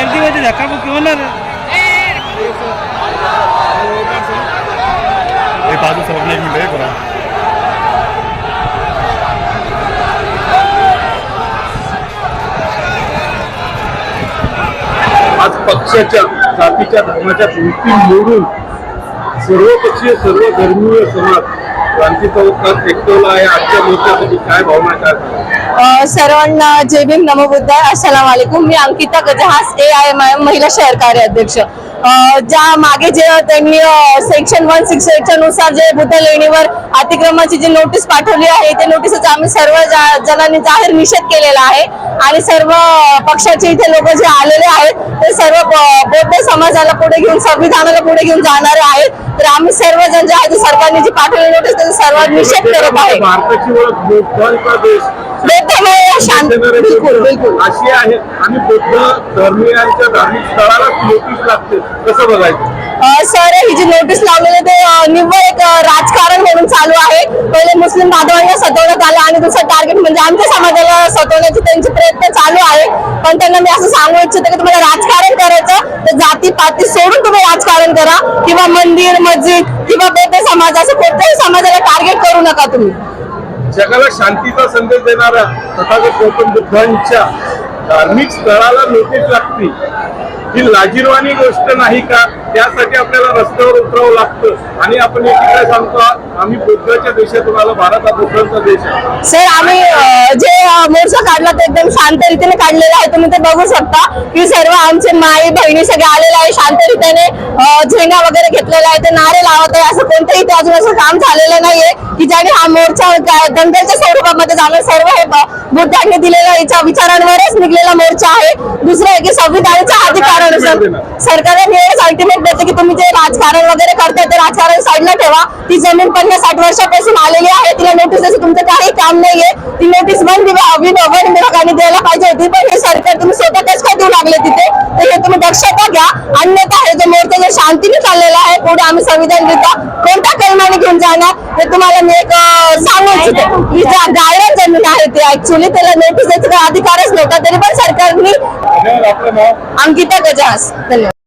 गर्दीमध्ये धक्काबुक्की होणार बाजू सरकलं एक मिनिट हे आज पक्षाच्या जातीच्या धर्माच्या भिंती मोडून सर्वपक्षीय सर्व धर्मीय समाज क्रांती चौकात एकटवला आहे. आजच्या मोर्चासाठी काय भावना काय सर्वांना जय भीम नमो बुद्ध अस्सलाम वालेकुम. मी Ankita Gajhas A I M I M महिला शहर कार्याध्यक्ष. ज्या मागे जे त्यांनी सेक्शन वन सिक्सनुसार जे बुद्ध लेणीवर अतिक्रमणाची जी नोटीस पाठवली आहे ते नोटीसचा आम्ही सर्व जणांनी जाहीर निषेध केलेला आहे. आणि सर्व पक्षाचे इथे लोक जे आलेले आहेत ते सर्व बौद्ध समाजाला पुढे घेऊन संविधानाला पुढे घेऊन जाणारे आहेत. तर आम्ही सर्वजण जे आहे ते सरकारने जी पाठवलेली नोटीस त्याचा सर्वात निषेध करत आहे. शांत बिलकुल बिलकुल. अशी आहे. आणि बौद्ध धर्मीयांच्या धार्मिक स्थळाला नोटीस लागते. कसं बघायचं? सर ही जी नोटीस लावलेली ते निव्वळ एक राजकारण म्हणून चालू आहे. पहिले मुस्लिम बांधवांना सतवण्यात आलं आणि दुसरं टार्गेट म्हणजे आमच्या समाजाला सतवण्याचे त्यांचे प्रयत्न चालू आहे. पण त्यांना मी असं सांगू इच्छिते की तुम्हाला राजकारण करायचं तर जाती पाती सोडून तुम्ही राजकारण करा. किंवा मंदिर मस्जिद किंवा बौद्ध समाज असं कोणत्याही समाजाला टार्गेट करू नका तुम्ही. जगाला शांतीचा संदेश देणाऱ्या तथागत गौतम बुद्धांच्या धार्मिक स्थळाला नोटीस लागते ही लाजीरवाणी गोष्ट नाही का? त्यासाठी आपल्याला रस्त्यावर उतरावं लागतं. आणि आपण एकीकडे सांगतो आम्ही बुद्धाच्या देशातून आलो भारत हा बुद्धांचा देश आहे. सर आम्ही जे मोर्चा काढला ते एकदम शांत रीतीने काढलेला आहे. तुम्ही ते बघू शकता. की सर्व आमचे माई बहिणी सगळे आलेले आहे शांत रीतीने झेंडा वगैरे घेतलेला आहे. ते नारे लावत आहे. असं कोणतंही ते अजून असं काम झालेलं नाहीये. की ज्याने हा मोर्चा दंगलच्या स्वरूपामध्ये झालं सर्व हे ब- बुद्धांनी दिलेल्या विचारांवरच निघलेला मोर्चा आहे. दुसरं आहे की संविधानाच्या सरकारने एवढंच अल्टिमेट देते की तुम्ही जे राजकारण वगैरे करताय ते राजकारण साईडला ठेवा. ती जमीन पन्नास साठ वर्षापासून आलेली आहे. तिला नोटीस द्यायचं तुमचं काही काम नाहीये. ती नोटीस वन विभाग विभागाने द्यायला पाहिजे होती. पण हे सरकार तुम्ही स्वतः कसं काय देऊ लागले तिथे? तर हे तुम्ही दक्षता घ्या. अन्यथा हे जो मोर्चा जो शांतीने चाललेला आहे पुढे आम्ही संविधान देता कोणत्या कलमाने घेऊन जाणार ते तुम्हाला मी एक सांगू इच्छिते. की ज्या गायरान जमीन आहे ते ऍक्च्युली त्याला नोटीस द्यायचा अधिकारच नव्हता तरी पण सरकारने अंकिता गजास. धन्यवाद.